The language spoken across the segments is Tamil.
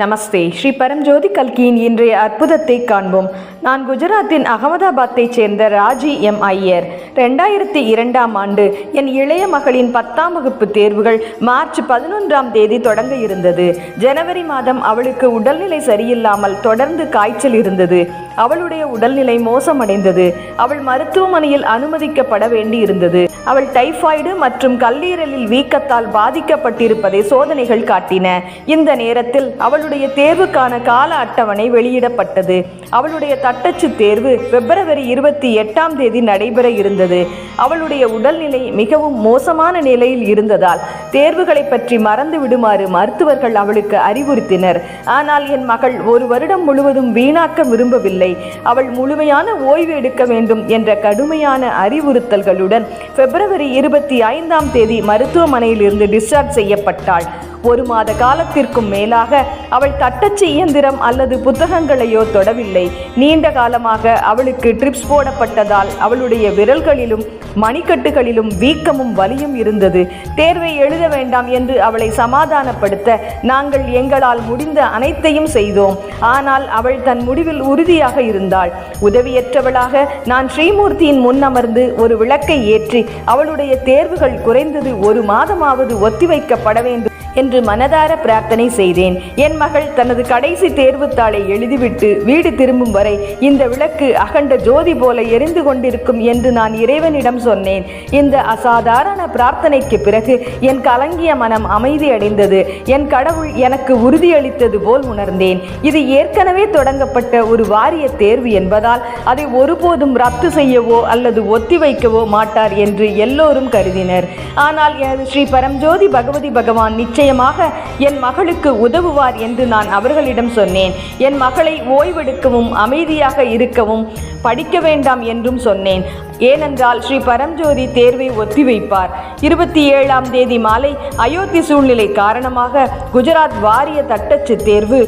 நமஸ்தே. ஸ்ரீ பரம்ஜோதி கல்கியின் இன்றைய அற்புதத்தை காண்போம். நான் குஜராத்தின் அகமதாபாத்தைச் சேர்ந்த ராஜி எம் ஐயர். ரெண்டாயிரத்தி இரண்டாம் ஆண்டு என் இளைய மகளின் பத்தாம் வகுப்பு தேர்வுகள் மார்ச் பதினொன்றாம் தேதி தொடங்க இருந்தது. ஜனவரி மாதம் அவளுக்கு உடல்நிலை சரியில்லாமல் தொடர்ந்து காய்ச்சல் இருந்தது. அவளுடைய உடல்நிலை மோசமடைந்தது. அவள் மருத்துவமனையில் அனுமதிக்கப்பட வேண்டி இருந்தது. அவள் டைபாய்டு மற்றும் கல்லீரலில் வீக்கத்தால் பாதிக்கப்பட்டிருப்பதை சோதனைகள் காட்டின. இந்த நேரத்தில் அவளுடைய தேர்வுக்கான கால அட்டவணை வெளியிடப்பட்டது. அவளுடைய தட்டச்சு தேர்வு பிப்ரவரி இருபத்தி எட்டாம் தேதி நடைபெற இருந்தது. அவளுடைய உடல்நிலை மிகவும் மோசமான நிலையில் இருந்ததால் தேர்வுகளை பற்றி மறந்து விடுமாறு மருத்துவர்கள் அவளுக்கு அறிவுறுத்தினர். ஆனால் என் மகள் ஒரு வருடம் முழுவதும் வீணாக்க விரும்பவில்லை. அவள் முழுமையான ஓய்வு எடுக்க வேண்டும் என்ற கடுமையான அறிவுறுத்தல்களுடன் பிப்ரவரி இருபத்தி ஐந்தாம் தேதி மருத்துவமனையிலிருந்து டிஸ்சார்ஜ் செய்யப்பட்டாள். ஒரு மாத காலத்திற்கும் மேலாக அவள் தட்டச்சு இயந்திரம் அல்லது புத்தகங்களையோ தொடவில்லை. நீண்ட காலமாக அவளுக்கு ட்ரிப்ஸ் போடப்பட்டதால் அவளுடைய விரல்களிலும் மணிக்கட்டுகளிலும் வீக்கமும் வலியும் இருந்தது. தேர்வை எழுத வேண்டாம் என்று அவளை சமாதானப்படுத்த நாங்கள் எங்களால் முடிந்த அனைத்தையும் செய்தோம். ஆனால் அவள் தன் முடிவில் உறுதியாக இருந்தாள். உதவியற்றவளாக நான் ஸ்ரீமூர்த்தியின் முன் அமர்ந்து ஒரு விளக்கை ஏற்றி அவளுடைய தேர்வுகள் குறைந்தது ஒரு மாதமாவது ஒத்திவைக்கப்பட வேண்டும். என்று மனதார பிரார்த்தனை செய்தேன். என் மகள் தனது கடைசி தேர்வுத்தாளை எழுதிவிட்டு வீடு திரும்பும் வரை இந்த விளக்கு அகண்ட ஜோதி போல எரிந்து கொண்டிருக்கும் என்று நான் இறைவனிடம் சொன்னேன். இந்த அசாதாரண பிரார்த்தனைக்கு பிறகு என் கலங்கிய மனம் அமைதியடைந்தது என் கடவுள் எனக்கு உறுதியளித்தது போல் உணர்ந்தேன். இது ஏற்கனவே தொடங்கப்பட்ட ஒரு வாரிய தேர்வு என்பதால் அதை ஒருபோதும் ரத்து செய்யவோ அல்லது ஒத்திவைக்கவோ மாட்டார் என்று எல்லோரும் கருதினர். ஆனால் எனது ஸ்ரீ பரம்ஜோதி பகவதி பகவான் நிச்சயமாக என் மகளுக்கு உதவுவார் என்று நான் அவர்களிடம் சொன்னேன். என் மகளை ஓய்வெடுக்கவும் அமைதியாக இருக்கவும் படிக்க வேண்டாம் என்றும் சொன்னேன். ஏனென்றால் ஸ்ரீ பரம்ஜோதி தேர்வை ஒத்திவைப்பார். இருபத்தி ஏழாம் தேதி மாலை அயோத்தி சூழ்நிலை காரணமாக குஜராத் வாரிய தட்டச்சு தேர்வு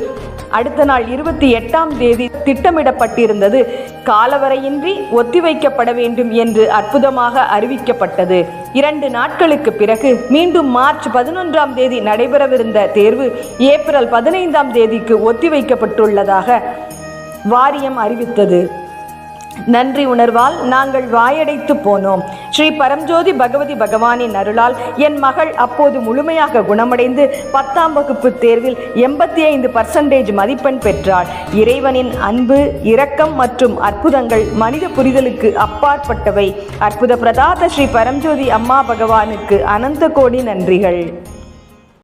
அடுத்த நாள் இருபத்தி எட்டாம் தேதி திட்டமிடப்பட்டிருந்தது. காலவரையின்றி ஒத்திவைக்கப்பட வேண்டும் என்று அற்புதமாக அறிவிக்கப்பட்டது. இரண்டு நாட்களுக்கு பிறகு மீண்டும் மார்ச் பதினொன்றாம் தேதி நடைபெறவிருந்த தேர்வு ஏப்ரல் பதினைந்தாம் தேதிக்கு ஒத்திவைக்கப்பட்டுள்ளதாக வாரியம் அறிவித்தது. நன்றி உணர்வால் நாங்கள் வாயடைத்து போனோம். ஸ்ரீ பரம்ஜோதி பகவதி பகவானின் அருளால் என் மகள் அப்போது முழுமையாக குணமடைந்து பத்தாம் வகுப்பு தேர்வில் எண்பத்தி ஐந்து பர்சன்டேஜ் மதிப்பெண் பெற்றாள். இறைவனின் அன்பு இரக்கம் மற்றும் அற்புதங்கள் மனித புரிதலுக்கு அப்பாற்பட்டவை. அற்புத பிரதாத ஸ்ரீ பரம்ஜோதி அம்மா பகவானுக்கு அனந்த கோடி நன்றிகள்.